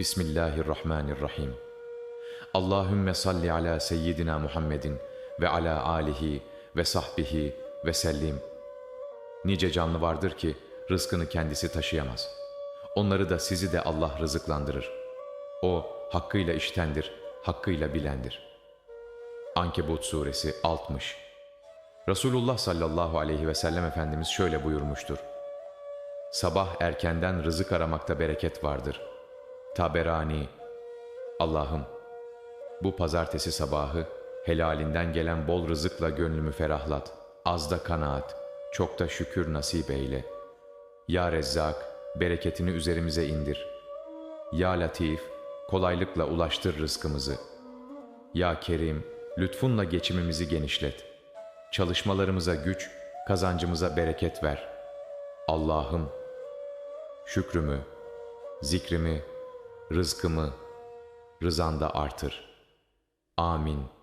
Bismillahirrahmanirrahim. Allahümme salli ala seyyidina Muhammedin ve ala alihi ve sahbihi ve sellim. Nice canlı vardır ki rızkını kendisi taşıyamaz. Onları da sizi de Allah rızıklandırır. O hakkıyla iştendir, hakkıyla bilendir. Ankebut suresi 60 Resulullah sallallahu aleyhi ve sellem Efendimiz şöyle buyurmuştur. Sabah erkenden rızık aramakta bereket vardır. Taberani Allah'ım bu pazartesi sabahı helalinden gelen bol rızıkla gönlümü ferahlat. Az da kanaat, çok da şükür nasip eyle. Ya Rezzak, bereketini üzerimize indir. Ya Latif, kolaylıkla ulaştır rızkımızı. Ya Kerim, lütfunla geçimimizi genişlet. Çalışmalarımıza güç, kazancımıza bereket ver. Allah'ım, şükrümü, zikrimi, rızkımı, rızanda artır. Amin.